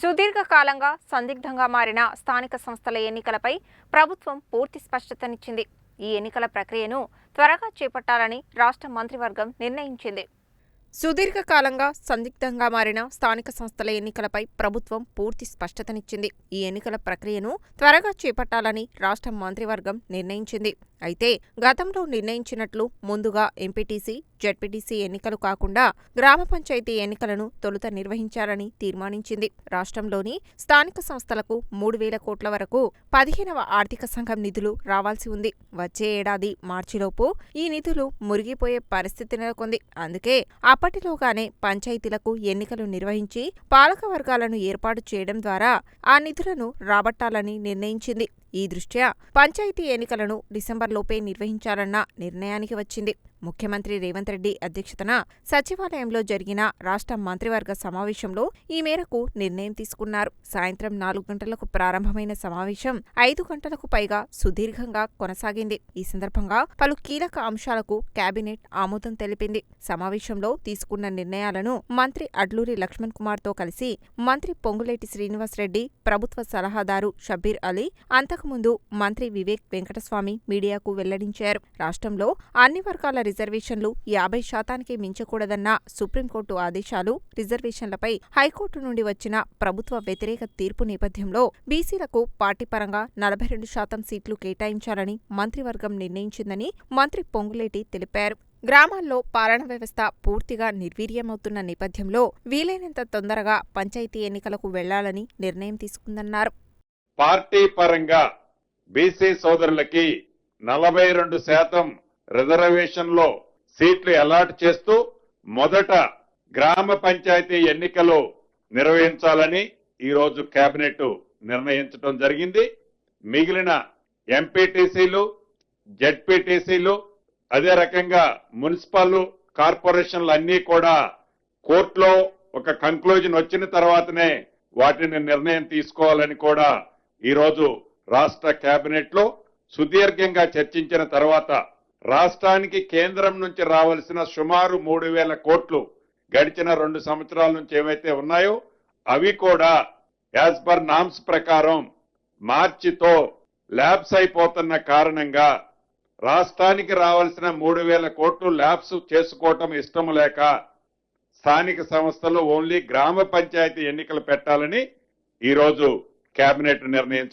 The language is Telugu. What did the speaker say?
సుదీర్ఘకాలంగా సందిగ్ధంగా మారిన స్థానిక సంస్థల ఎన్నికలపై ప్రభుత్వం పూర్తి స్పష్టతనిచ్చింది. ఈ ఎన్నికల ప్రక్రియను త్వరగా చేపట్టాలని రాష్ట్ర మంత్రివర్గం నిర్ణయించింది. సుదీర్ఘకాలంగా సందిగ్ధంగా మారిన స్థానిక సంస్థల ఎన్నికలపై ప్రభుత్వం పూర్తి స్పష్టతనిచ్చింది. ఈ ఎన్నికల ప్రక్రియను త్వరగా చేపట్టాలని రాష్ట్ర మంత్రివర్గం నిర్ణయించింది. అయితే గతంలో నిర్ణయించినట్లు ముందుగా ఎంపీటీసీ జడ్పీటీసీ ఎన్నికలు కాకుండా గ్రామ పంచాయతీ ఎన్నికలను తొలుత నిర్వహించాలని తీర్మానించింది. రాష్ట్రంలోని స్థానిక సంస్థలకు మూడు వేల కోట్ల వరకు పదిహేనవ ఆర్థిక సంఘం నిధులు రావాల్సి ఉంది. వచ్చే ఏడాది మార్చిలోపు ఈ నిధులు మురిగిపోయే పరిస్థితి నెలకొంది. అందుకే అప్పటిలోగానే పంచాయతీలకు ఎన్నికలు నిర్వహించి పాలకవర్గాలను ఏర్పాటు చేయడం ద్వారా ఆ నిధులను రాబట్టాలని నిర్ణయించింది. ఈ దృష్ట్యా పంచాయతీ ఎన్నికలను డిసెంబర్లోపే నిర్వహించాలన్న నిర్ణయానికి వచ్చింది. ముఖ్యమంత్రి రేవంత్ రెడ్డి అధ్యక్షతన సచివాలయంలో జరిగిన రాష్ట్ర మంత్రివర్గ సమావేశంలో ఈ మేరకు నిర్ణయం తీసుకున్నారు. సాయంత్రం నాలుగు గంటలకు ప్రారంభమైన సమావేశం ఐదు గంటలకు పైగా సుదీర్ఘంగా కొనసాగింది. ఈ సందర్భంగా పలు కీలక అంశాలకు కేబినెట్ ఆమోదం తెలిపింది. సమావేశంలో తీసుకున్న నిర్ణయాలను మంత్రి అడ్లూరి లక్ష్మణ్ కుమార్తో కలిసి మంత్రి పొంగులేటి శ్రీనివాసరెడ్డి ప్రభుత్వ సలహాదారు షబ్బీర్ అలీ అంత అంతకుముందు మంత్రి వివేక్ వెంకటస్వామి మీడియాకు వెల్లడించారు. రాష్ట్రంలో అన్ని వర్గాల రిజర్వేషన్లు యాభై శాతానికి మించకూడదన్న సుప్రీంకోర్టు ఆదేశాలు రిజర్వేషన్లపై హైకోర్టు నుండి వచ్చిన ప్రభుత్వ వ్యతిరేక తీర్పు నేపథ్యంలో బీసీలకు పార్టీ పరంగా నలభై రెండు శాతం సీట్లు కేటాయించాలని మంత్రివర్గం నిర్ణయించిందని మంత్రి పొంగులేటి తెలిపారు. గ్రామాల్లో పాలన వ్యవస్థ పూర్తిగా నిర్వీర్యమవుతున్న నేపథ్యంలో వీలైనంత తొందరగా పంచాయతీ ఎన్నికలకు వెళ్ళాలని నిర్ణయం తీసుకుందన్నారు. పార్టీ పరంగా బీసీ సోదరులకి నలభై రెండు శాతం రిజర్వేషన్లో సీట్లు అలాట్ చేస్తూ మొదట గ్రామ పంచాయతీ ఎన్నికలు నిర్వహించాలని ఈరోజు కేబినెట్ నిర్ణయించడం జరిగింది. మిగిలిన ఎంపీటీసీలు జడ్పీటీసీలు అదే రకంగా మున్సిపల్ కార్పొరేషన్లు అన్నీ కూడా కోర్టులో ఒక కంక్లూజన్ వచ్చిన తర్వాతనే వాటిని నిర్ణయం తీసుకోవాలని కూడా ఈరోజు రాష్ట్ర కేబినెట్లో సుదీర్ఘంగా చర్చించిన తర్వాత రాష్ట్రానికి కేంద్రం నుంచి రావాల్సిన సుమారు మూడు వేల కోట్లు గడిచిన రెండు సంవత్సరాల నుంచి ఏవైతే ఉన్నాయో అవి కూడా యాజ్ పర్ నామ్స్ ప్రకారం మార్చితో ల్యాబ్స్ అయిపోతున్న కారణంగా రాష్ట్రానికి రావాల్సిన మూడు వేల కోట్లు ల్యాబ్స్ చేసుకోవటం ఇష్టం లేక స్థానిక సంస్థలు ఓన్లీ గ్రామ పంచాయతీ ఎన్నికలు పెట్టాలని ఈరోజు కేబినెట్ నిర్ణయించడం